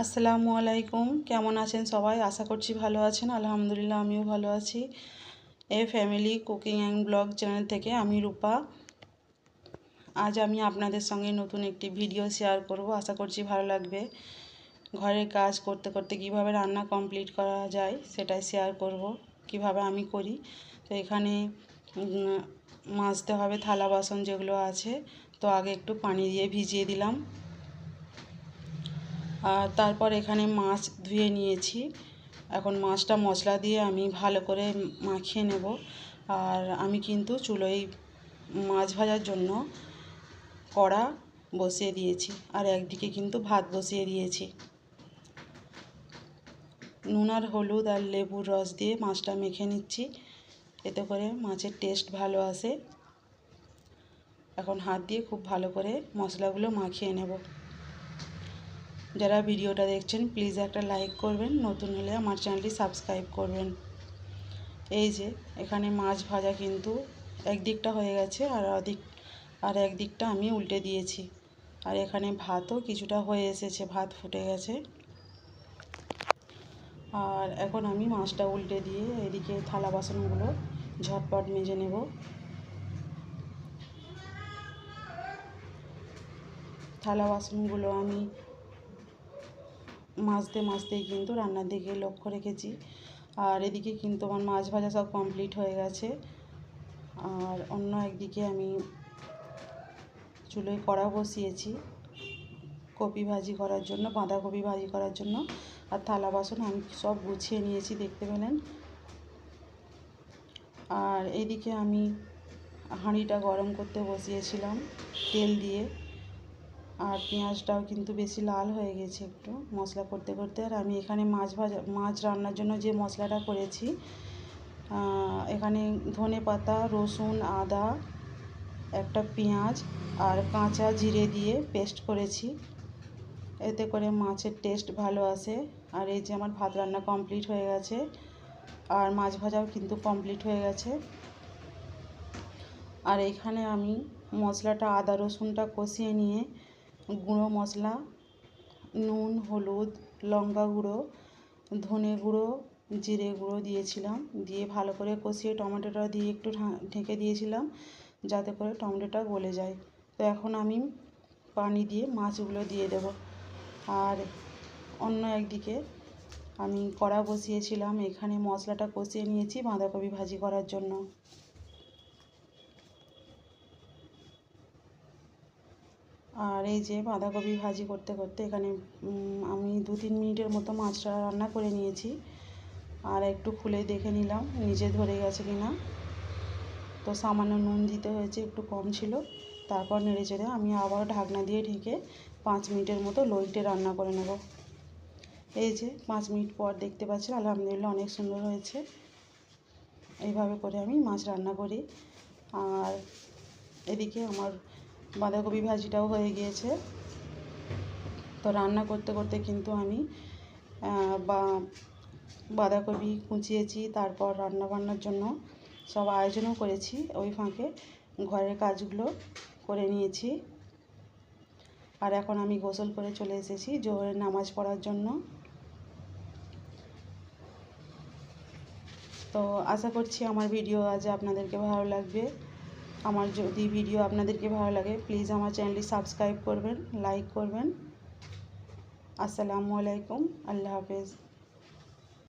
আসসালামু আলাইকুম। কেমন আছেন সবাই? আশা করছি ভালো আছেন। আলহামদুলিল্লাহ, আমিও ভালো আছি। A family cooking and blog channel থেকে আমি রূপা। আজ আমি আপনাদের সঙ্গে নতুন একটি ভিডিও শেয়ার করব। আশা করছি ভালো লাগবে। ঘরের কাজ করতে করতে কীভাবে রান্না কমপ্লিট করা যায় সেটাই শেয়ার করব, কীভাবে আমি করি। তো এখানে মাজতে হবে থালা বাসন যেগুলো আছে, তো আগে একটু পানি দিয়ে ভিজিয়ে দিলাম। আর তারপর এখানে মাছ ধুয়ে নিয়েছি। এখন মাছটা মশলা দিয়ে আমি ভালো করে মাখিয়ে নেব। আর আমি কিন্তু চুলোয় মাছ ভাজার জন্য কড়া বসিয়ে দিয়েছি। আর একদিকে কিন্তু ভাত বসিয়ে দিয়েছি। নুন আর হলুদ আর লেবুর রস দিয়ে মাছটা মেখে নিচ্ছি। এতে করে মাছের টেস্ট ভালো আসে। এখন হাত দিয়ে খুব ভালো করে মশলাগুলো মাখিয়ে নেব। যারা ভিডিওটা দেখছেন প্লিজ একটা লাইক করবেন, নতুন হলে আমার চ্যানেলটি সাবস্ক্রাইব করবেন। এই যে, এখানে মাছ ভাজা কিন্তু একদিকটা হয়ে গেছে আর অদিক, আর একদিকটা আমি উল্টে দিয়েছি। আর এখানে ভাতও কিছুটা হয়ে এসেছে, ভাত ফুটে গেছে। আর এখন আমি মাছটা উল্টে দিয়ে এদিকে থালা বাসনগুলো ঝটপট মেজে নেব। থালা বাসনগুলো আমি মাজতে মাজতেই কিন্তু রান্নার দিকে লক্ষ্য রেখেছি। আর এদিকে কিন্তু আমার মাছ ভাজা সব কমপ্লিট হয়ে গেছে। আর অন্য একদিকে আমি চুলোয় কড়া বসিয়েছি। কপি ভাজি করার জন্য বাঁধাকপি ভাজি করার জন্য আর থালা বাসন আমি সব গুছিয়ে নিয়েছি দেখতে পেলেন। আর এদিকে আমি হাঁড়িটা গরম করতে বসিয়েছিলাম তেল দিয়ে। আর পেঁয়াজটাও কিন্তু বেশি লাল হয়ে গেছে একটু মশলা করতে করতে। আর আমি এখানে মাছ ভাজা মাছ রান্নার জন্য যে মশলাটা করেছি এখানে ধনে পাতা রসুন আদা একটা পেঁয়াজ আর কাঁচা জিরে দিয়ে পেস্ট করেছি। এতে করে মাছের টেস্ট ভালো আসে। আর এই যে আমার ভাত রান্না কমপ্লিট হয়ে গেছে আর মাছ ভাজাও কিন্তু কমপ্লিট হয়ে গেছে। আর এখানে আমি মশলাটা আদা রসুনটা কষিয়ে নিয়ে গুঁড়ো মশলা, নুন, হলুদ, লঙ্কা গুঁড়ো, ধনে গুঁড়ো, জিরে গুঁড়ো দিয়েছিলাম। দিয়ে ভালো করে কষিয়ে টমেটোটা দিয়ে একটু ঢেকে দিয়েছিলাম যাতে করে টমেটোটা গলে যায়। তো এখন আমি পানি দিয়ে মাছগুলো দিয়ে দেব। আর অন্য একদিকে আমি কড়া বসিয়েছিলাম। এখানে মশলাটা কষিয়ে নিয়েছি বাঁধাকপি ভাজি করার জন্য। আর এই যে বাঁধাকপি ভাজি করতে করতে এখানে আমি দু তিন মিনিটের মতো মাছটা রান্না করে নিয়েছি। আর একটু খুলে দেখে নিলাম, নিজে ধরে গেছে কি না তো সামান্য নুন দিতে হয়েছে, একটু কম ছিল। তারপর নেড়ে চেড়ে আমি আবার ঢাকনা দিয়ে ঢেকে পাঁচ মিনিটের মতো লোইটে রান্না করে নেব। এই যে পাঁচ মিনিট পর দেখতে পাচ্ছি আলহামদুলিল্লাহ অনেক সুন্দর হয়েছে। এইভাবে করে আমি মাছ রান্না করি। আর এদিকে আমার বাঁধাকপি ভাজিটাও হয়ে গিয়েছে। তো রান্না করতে করতে কিন্তু আমি বা, বাঁধাকপি কুচিয়েছি, তারপর রান্না বান্নার জন্য সব আয়োজনও করেছি। ওই ফাঁকে ঘরের কাজগুলো করে নিয়েছি। আর এখন আমি গোসল করে চলে এসেছি জোহরের নামাজ পড়ার জন্য। তো আশা করছি আমার ভিডিও আজ আপনাদেরকে ভালো লাগবে। আমার যদি ভিডিও আপনাদেরকে ভালো লাগে প্লিজ আমার চ্যানেলটি সাবস্ক্রাইব করবেন লাইক করবেন। আসসালামু আলাইকুম, আল্লাহ হাফেজ।